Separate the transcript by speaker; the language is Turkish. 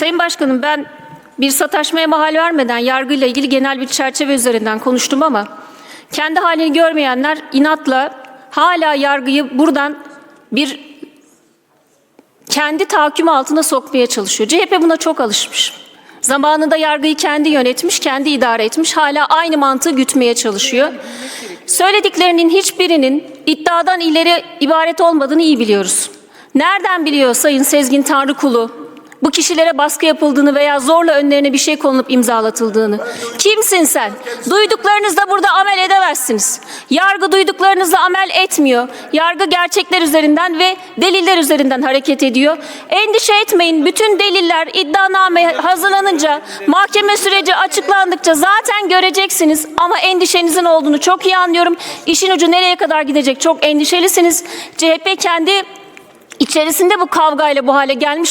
Speaker 1: Sayın Başkanım ben bir sataşmaya mahal vermeden yargıyla ilgili genel bir çerçeve üzerinden konuştum ama kendi halini görmeyenler inatla hala yargıyı buradan bir kendi tahakkümü altına sokmaya çalışıyor. CHP buna çok alışmış. Zamanında yargıyı kendi yönetmiş, kendi idare etmiş. Hala aynı mantığı gütmeye çalışıyor. Söylediklerinin hiçbirinin iddiadan ileri ibaret olmadığını iyi biliyoruz. Nereden biliyor Sayın Sezgin Tanrıkulu bu kişilere baskı yapıldığını veya zorla önlerine bir şey konulup imzalatıldığını? Kimsin sen? Duyduklarınızla burada amel edemezsiniz. Yargı duyduklarınızla amel etmiyor. Yargı gerçekler üzerinden ve deliller üzerinden hareket ediyor. Endişe etmeyin. Bütün deliller iddianame hazırlanınca, mahkeme süreci açıklandıkça zaten göreceksiniz. Ama endişenizin olduğunu çok iyi anlıyorum. İşin ucu nereye kadar gidecek çok endişelisiniz. CHP kendi içerisinde bu kavgayla bu hale gelmiş